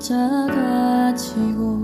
십자가 지고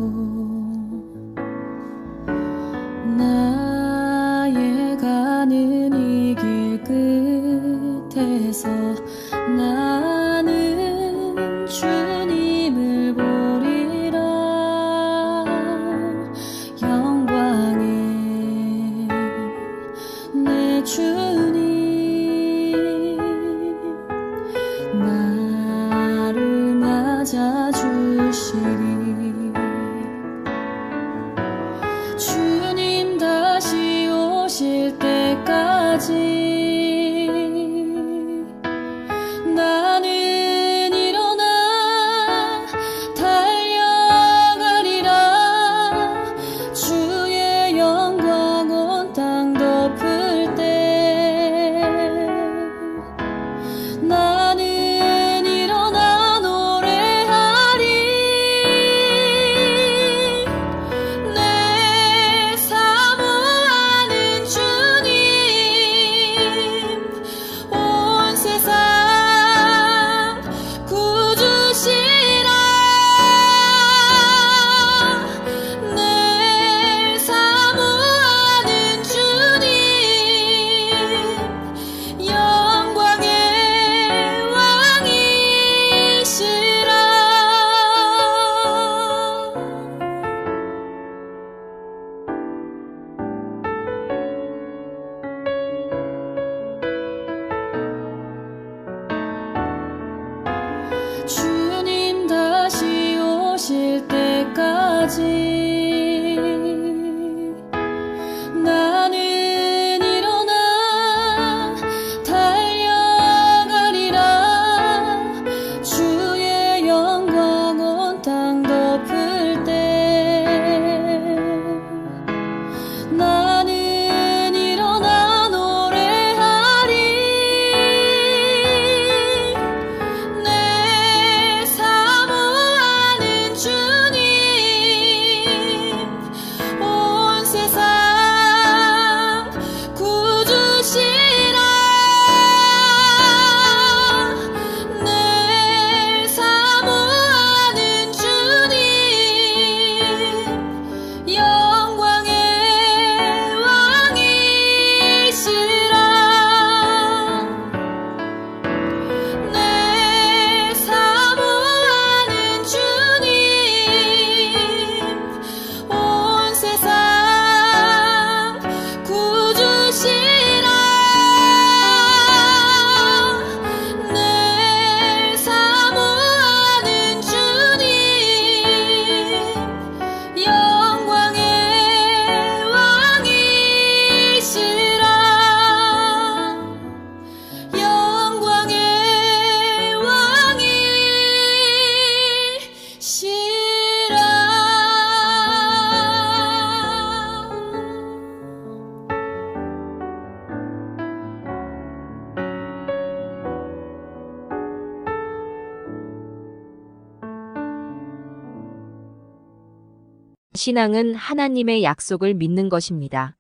신앙은 하나님의 약속을 믿는 것입니다.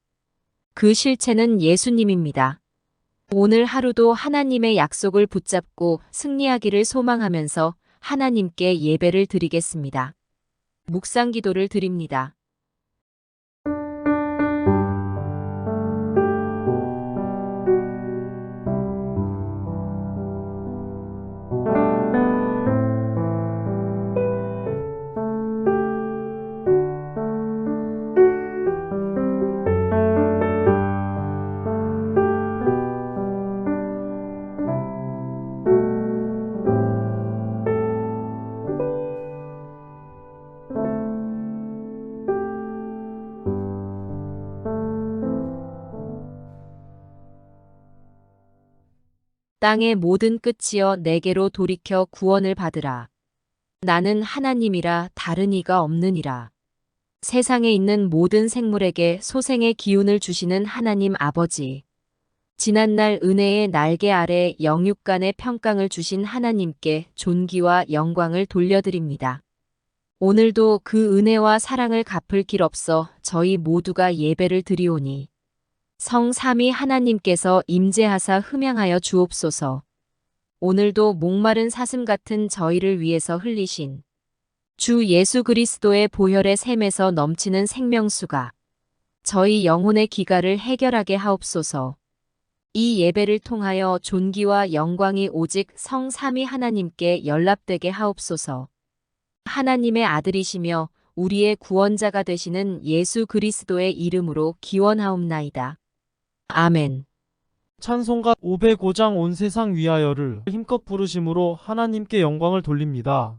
그 실체는 예수님입니다. 오늘 하루도 하나님의 약속을 붙잡고 승리하기를 소망하면서 하나님께 예배를 드리겠습니다. 묵상 기도를 드립니다. 땅의 모든 끝이여 내게로 돌이켜 구원을 받으라. 나는 하나님이라 다른 이가 없느니라. 세상에 있는 모든 생물에게 소생의 기운을 주시는 하나님 아버지. 지난날 은혜의 날개 아래 영육간의 평강을 주신 하나님께 존귀와 영광을 돌려드립니다. 오늘도 그 은혜와 사랑을 갚을 길 없어 저희 모두가 예배를 드리오니 성 삼위 하나님께서 임재하사 흠양하여 주옵소서. 오늘도 목마른 사슴 같은 저희를 위해서 흘리신 주 예수 그리스도의 보혈의 샘에서 넘치는 생명수가 저희 영혼의 기가를 해결하게 하옵소서. 이 예배를 통하여 존귀와 영광이 오직 성 삼위 하나님께 연락되게 하옵소서. 하나님의 아들이시며 우리의 구원자가 되시는 예수 그리스도의 이름으로 기원하옵나이다. 아멘. 찬송가 505장 온 세상 위하여를 힘껏 부르심으로 하나님께 영광을 돌립니다.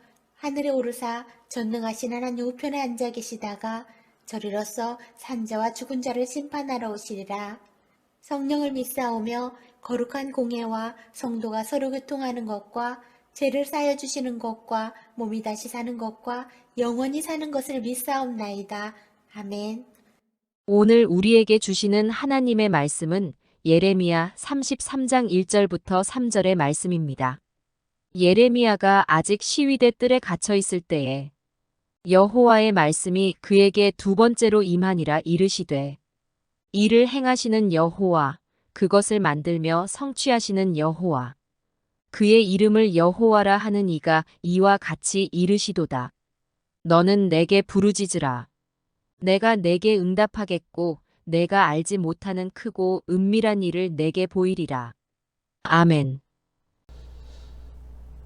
하늘에 오르사 전능하신 하나님 우편에 앉아 계시다가 저리로서 산자와 죽은 자를 심판하러 오시리라. 성령을 믿사오며 거룩한 공예와 성도가 서로 교통하는 것과 죄를 쌓여 주시는 것과 몸이 다시 사는 것과 영원히 사는 것을 믿사옵나이다. 아멘. 오늘 우리에게 주시는 하나님의 말씀은 예레미야 33장 1절부터 3절의 말씀입니다. 예레미야가 아직 시위대 뜰에 갇혀 있을 때에 여호와의 말씀이 그에게 두 번째로 임하니라 이르시되 이를 행하시는 여호와 그것을 만들며 성취하시는 여호와 그의 이름을 여호와라 하는 이가 이와 같이 이르시도다. 너는 내게 부르짖으라. 내가 내게 응답하겠고 내가 알지 못하는 크고 은밀한 일을 내게 보이리라. 아멘.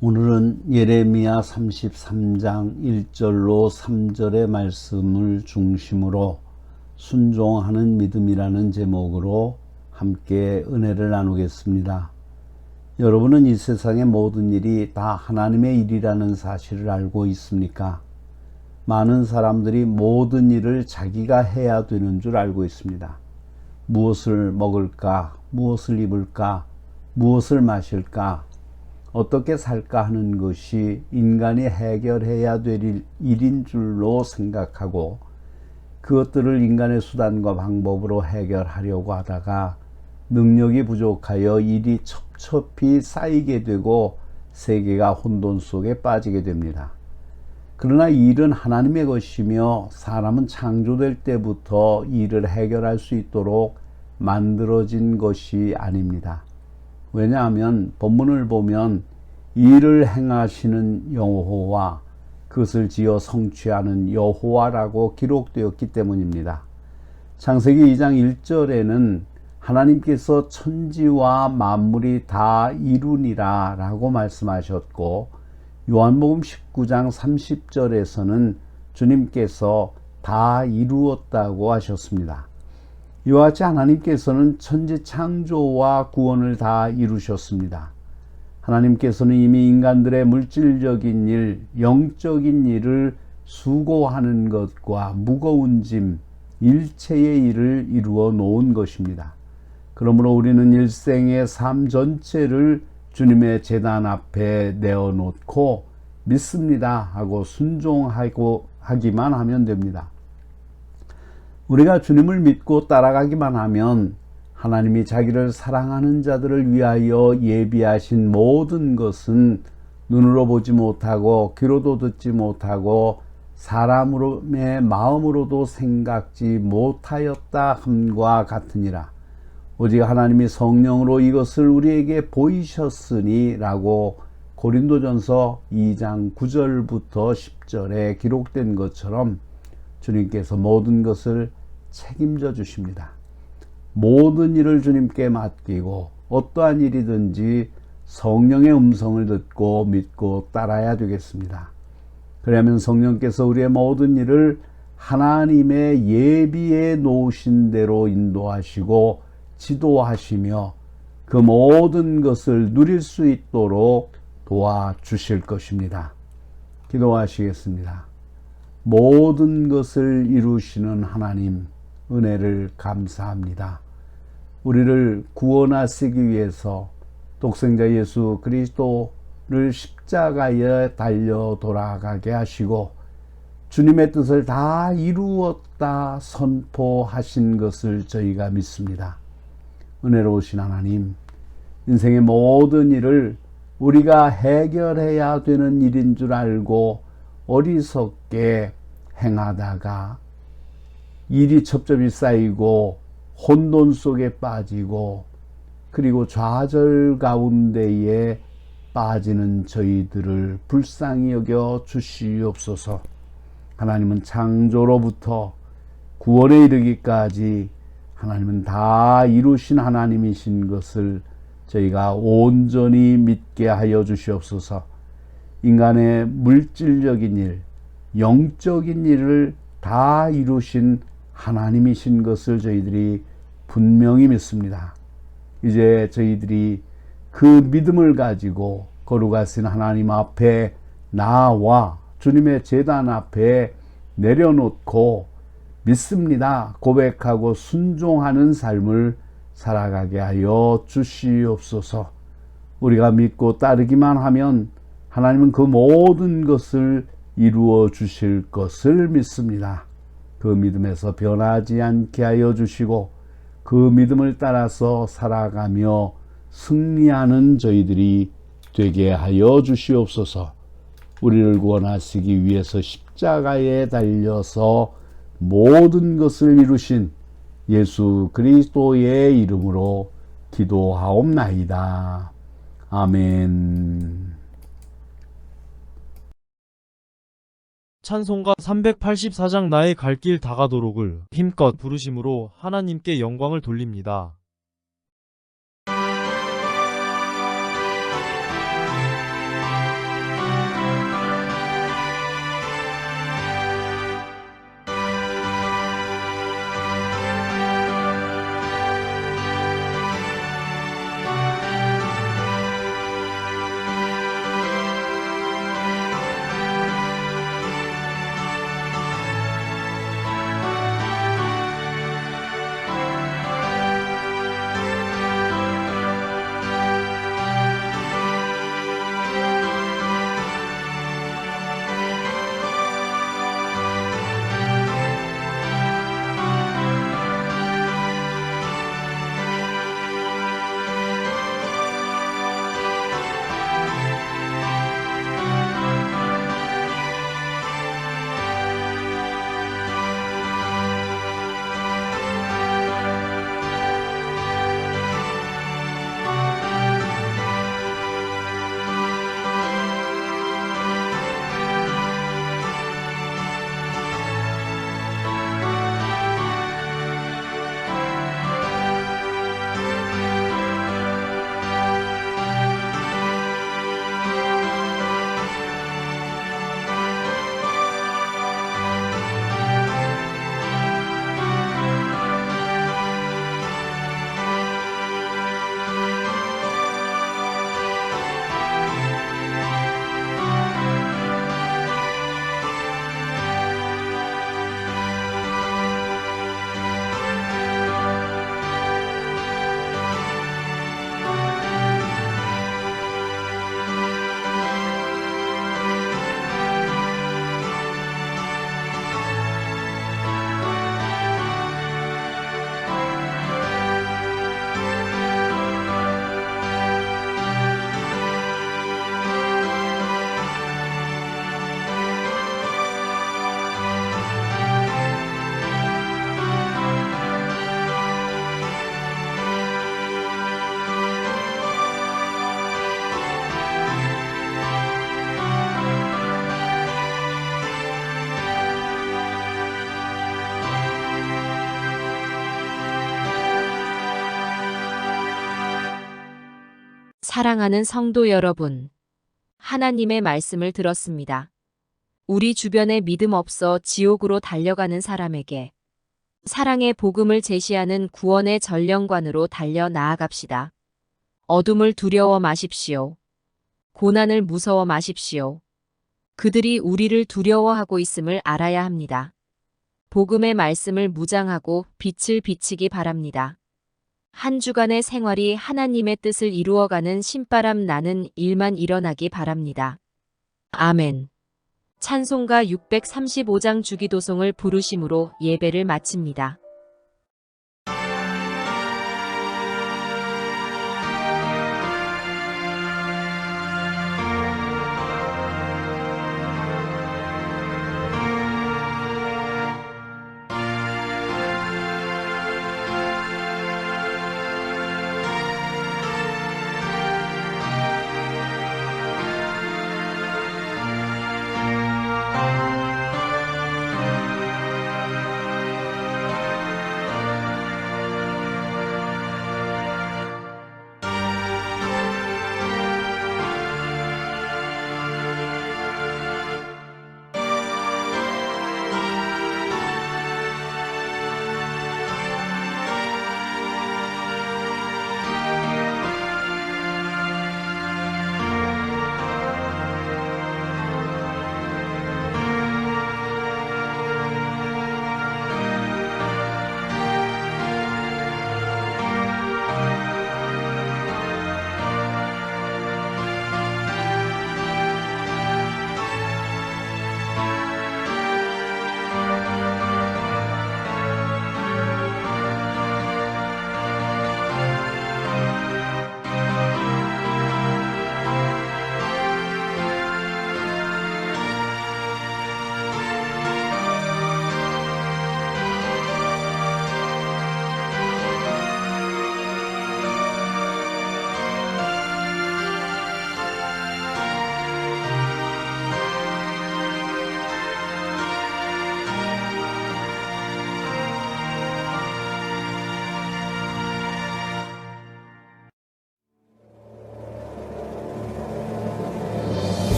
오늘은 예레미야 33장 1절로 3절의 말씀을 중심으로 순종하는 믿음이라는 제목으로 함께 은혜를 나누겠습니다. 여러분은 이 세상의 모든 일이 다 하나님의 일이라는 사실을 알고 있습니까? 많은 사람들이 모든 일을 자기가 해야 되는 줄 알고 있습니다. 무엇을 먹을까? 무엇을 입을까? 무엇을 마실까? 어떻게 살까 하는 것이 인간이 해결해야 될 일인 줄로 생각하고 그것들을 인간의 수단과 방법으로 해결하려고 하다가 능력이 부족하여 일이 첩첩이 쌓이게 되고 세계가 혼돈 속에 빠지게 됩니다. 그러나 일은 하나님의 것이며 사람은 창조될 때부터 일을 해결할 수 있도록 만들어진 것이 아닙니다. 왜냐하면 본문을 보면 일을 행하시는 여호와 그것을 지어 성취하는 여호와라고 기록되었기 때문입니다. 창세기 2장 1절에는 하나님께서 천지와 만물이 다 이루니라 라고 말씀하셨고 요한복음 19장 30절에서는 주님께서 다 이루었다고 하셨습니다. 이와 같이 하나님께서는 천지 창조와 구원을 다 이루셨습니다. 하나님께서는 이미 인간들의 물질적인 일, 영적인 일을 수고하는 것과 무거운 짐, 일체의 일을 이루어 놓은 것입니다. 그러므로 우리는 일생의 삶 전체를 주님의 재단 앞에 내어 놓고 믿습니다 하고 순종하고 하기만 하면 됩니다. 우리가 주님을 믿고 따라가기만 하면 하나님이 자기를 사랑하는 자들을 위하여 예비하신 모든 것은 눈으로 보지 못하고 귀로도 듣지 못하고 사람의 마음으로도 생각지 못하였다 함과 같으니라. 오직 하나님이 성령으로 이것을 우리에게 보이셨으니라고 고린도전서 2장 9절부터 10절에 기록된 것처럼 주님께서 모든 것을 책임져 주십니다. 모든 일을 주님께 맡기고 어떠한 일이든지 성령의 음성을 듣고 믿고 따라야 되겠습니다. 그러면 성령께서 우리의 모든 일을 하나님의 예비해 놓으신 대로 인도하시고 지도하시며 그 모든 것을 누릴 수 있도록 도와주실 것입니다. 기도하시겠습니다. 모든 것을 이루시는 하나님 은혜를 감사합니다. 우리를 구원하시기 위해서 독생자 예수 그리스도를 십자가에 달려 돌아가게 하시고 주님의 뜻을 다 이루었다 선포하신 것을 저희가 믿습니다. 은혜로우신 하나님, 인생의 모든 일을 우리가 해결해야 되는 일인 줄 알고 어리석게 행하다가 일이 첩첩이 쌓이고 혼돈 속에 빠지고 그리고 좌절 가운데에 빠지는 저희들을 불쌍히 여겨 주시옵소서. 하나님은 창조로부터 구원에 이르기까지 하나님은 다 이루신 하나님이신 것을 저희가 온전히 믿게 하여 주시옵소서. 인간의 물질적인 일, 영적인 일을 다 이루신 하나님이신 것을 저희들이 분명히 믿습니다. 이제 저희들이 그 믿음을 가지고 거룩하신 하나님 앞에 나와 주님의 재단 앞에 내려놓고 믿습니다. 고백하고 순종하는 삶을 살아가게 하여 주시옵소서. 우리가 믿고 따르기만 하면 하나님은 그 모든 것을 이루어 주실 것을 믿습니다. 그 믿음에서 변하지 않게 하여 주시고 그 믿음을 따라서 살아가며 승리하는 저희들이 되게 하여 주시옵소서. 우리를 구원하시기 위해서 십자가에 달려서 모든 것을 이루신 예수 그리스도의 이름으로 기도하옵나이다. 아멘. 찬송가 384장 나의 갈 길 다가도록을 힘껏 부르심으로 하나님께 영광을 돌립니다. 사랑하는 성도 여러분, 하나님의 말씀을 들었습니다. 우리 주변에 믿음 없어 지옥으로 달려가는 사람에게 사랑의 복음을 제시하는 구원의 전령관으로 달려 나아갑시다. 어둠을 두려워 마십시오. 고난을 무서워 마십시오. 그들이 우리를 두려워하고 있음을 알아야 합니다. 복음의 말씀을 무장하고 빛을 비치기 바랍니다. 한 주간의 생활이 하나님의 뜻을 이루어가는 신바람 나는 일만 일어나기 바랍니다. 아멘. 찬송가 635장 주기도송을 부르심으로 예배를 마칩니다.